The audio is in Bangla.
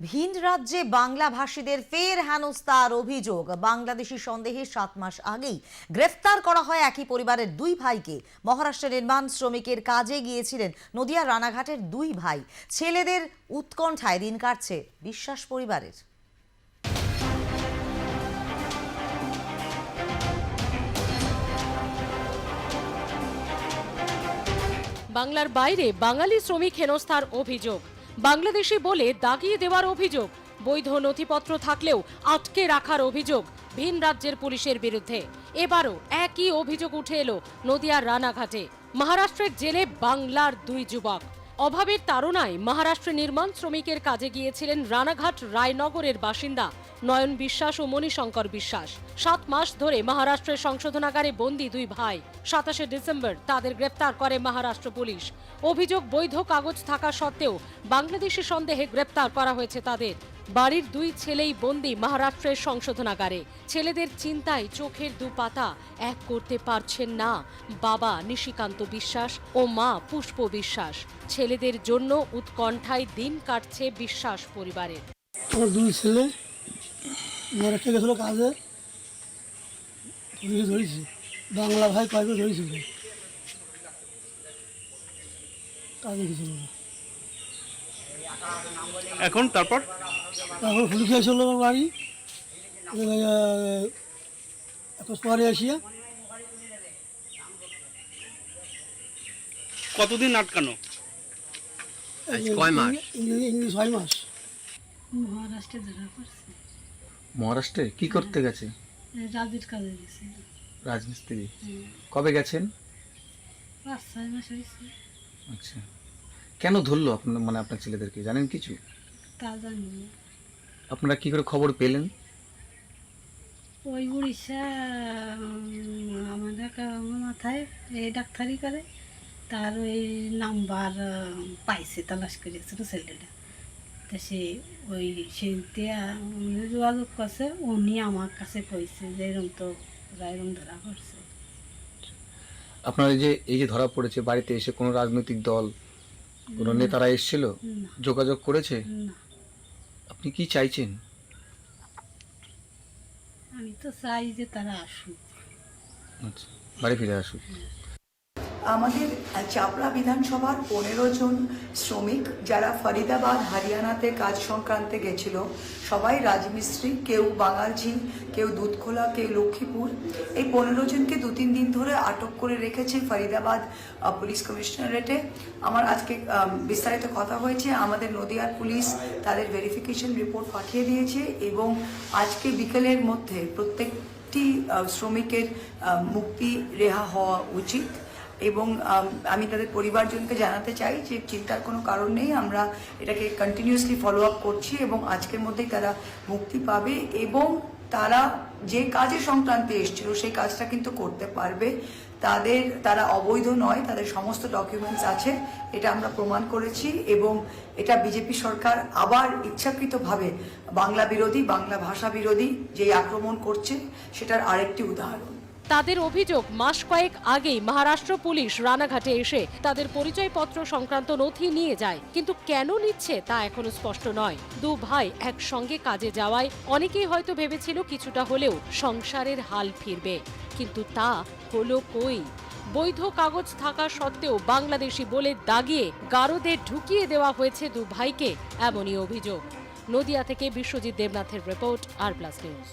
ভিন রাজ্যে বাংলা ভাষীদের ফের হেনস্থার অভিযোগ। বাংলাদেশি সন্দেহে সাত মাস আগেই গ্রেফতার করা হয় একই পরিবারের দুই ভাইকে। মহারাষ্ট্রের নির্মাণ শ্রমিকের কাজে গিয়েছিলেন নদিয়া রানাঘাটের দুই ভাই। ছেলেদের উৎকণ্ঠায় দিন কাটছে বিশ্বাস পরিবারের। বাংলার বাইরে বাঙালি শ্রমিক হেনস্থার অভিযোগ। বাংলাদেশি বলে দাগিয়ে দেওয়ার অভিযোগ। বৈধ নথিপত্র থাকলেও আটকে রাখার অভিযোগ ভিন রাজ্যের পুলিশের বিরুদ্ধে। এবারও একই অভিযোগ উঠে এলো নদিয়ার রানাঘাটে। মহারাষ্ট্রের জেলে বাংলার দুই যুবক। অভাবের তাড়নায় মহারাষ্ট্রে নির্মাণ শ্রমিকের কাজে গিয়েছিলেন রানাঘাট রায়নগরের বাসিন্দা নয়ন বিশ্বাস ও মণিশঙ্কর বিশ্বাস। সাত মাস ধরে মহারাষ্ট্রের সংশোধনাগারে বন্দি দুই ভাই। সাতাশে ডিসেম্বর তাদের গ্রেপ্তার করে মহারাষ্ট্র পুলিশ। অভিযোগ বৈধ কাগজ থাকা সত্ত্বেও বাংলাদেশি সন্দেহে গ্রেপ্তার করা হয়েছে তাদের। বাড়ির দুই ছেলেই বন্দি মহারাষ্ট্রের সংশোধনাগারে। ছেলেদের চিন্তায় চোখের দু পাতা এক করতে পারছেন না বাবা নিশিকান্ত বিশ্বাস ও মা পুষ্প বিশ্বাস। ছেলেদের জন্য উৎকণ্ঠায় দিন কাটছে বিশ্বাস পরিবারের। আমার দুই ছেলে মহারাষ্ট্রে গেছিল কাজে। ধরেছি। বাংলা ভাই কয়েকবার ধরেছিল কাজে গেছিল। এখন তারপর? তারপর আমার বাড়ি। একশ পরে আসিয়া কতদিন আটকানো? কয় মাস? ইংলিশ ছয় মাস। মহারাষ্ট্রে ধরা পড়ছে। মহারাষ্ট্রে? কি করতে গেছে? রাজুর কাজে গেছে। রাজমিস্ত্রি। কবে গেছেন? পাঁচ ছয় মাস হয়েছে। আচ্ছা। কেন ধরলো আপনার মানে আপনার ছেলেদেরকে? জানেন কিছু? তা জানি না। আপনারা কি করে খবর পেলেন? ওই উড়িষ্যা উম, আমাদের একটা মাথায় এই ডাক্তারি করে তার ওই নাম্বার পাইছে তালাশ করেছিল ছেলেটা। তা সে ওই উনি যোগাযোগ করছে উনি আমার কাছে কইছে যে এরকম তো ওরা এরকম ধরা পড়ছে। আপনার এই যে এই যে ধরা পড়েছে বাড়িতে এসে কোনো রাজনৈতিক দল কোনো নেতারা এসেছিল যোগাযোগ করেছে? আপনি কি চাইছেন? আমি তো চাই যে তারা আসুক। আচ্ছা বাড়ি ফিরে আসুন আমাদের চাপড়া বিধানসভার পনেরো জন শ্রমিক যারা ফরিদাবাদ, হরিয়ানাতে কাজ সংক্রান্তে গেছিল। সবাই রাজমিস্ত্রি, কেউ বাঙালঝি, কেউ দুধখোলা, কেউ লক্ষ্মীপুর। এই পনেরো জনকে দু তিন দিন ধরে আটক করে রেখেছে ফরিদাবাদ পুলিশ কমিশনারেটে। আমার আজকে বিস্তারিত কথা হয়েছে, আমাদের নদিয়ার পুলিশ তাদের ভেরিফিকেশন রিপোর্ট পাঠিয়ে দিয়েছে এবং আজকে বিকেলের মধ্যে প্রত্যেকটি শ্রমিকের মুক্তি রেহা হওয়া উচিত। এবং, আমি তাদের পরিবারজনকে জানাতে চাই যে চিন্তার কোনো কারণ নেই, আমরা এটাকে কন্টিনিউয়াসলি ফলো আপ করছি এবং আজকের মধ্যেই তারা মুক্তি পাবে এবং তারা যে কাজে সংক্রান্তে এসেছিল সেই কাজটা কিন্তু করতে পারবে। তাদের, তারা অবৈধ নয়, তাদের সমস্ত ডকুমেন্টস আছে, এটা আমরা প্রমাণ করেছি এবং এটা বিজেপি সরকার আবার ইচ্ছাকৃতভাবে বাংলা বিরোধী, বাংলা ভাষা বিরোধী যে আক্রমণ করছে, সেটার আরেকটি উদাহরণ। তাদের অভিযোগ মাস কয়েক আগেই মহারাষ্ট্র পুলিশ রানাঘাটে এসে তাদের পরিচয়পত্র সংক্রান্ত নথি নিয়ে যায়। কিন্তু কেন নিচ্ছে তা এখনও স্পষ্ট নয়। দু ভাই একসঙ্গে কাজে যাওয়ায় অনেকেই হয়তো ভেবেছিল কিছুটা হলেও সংসারের হাল ফিরবে। কিন্তু তা হলো কই? বৈধ কাগজ থাকা সত্ত্বেও বাংলাদেশি বলে দাগিয়ে গারদে ঢুকিয়ে দেওয়া হয়েছে দু ভাইকে, এমনই অভিযোগ। নদিয়া থেকে বিশ্বজিৎ দেবনাথের রিপোর্ট, আর প্লাস নিউজ।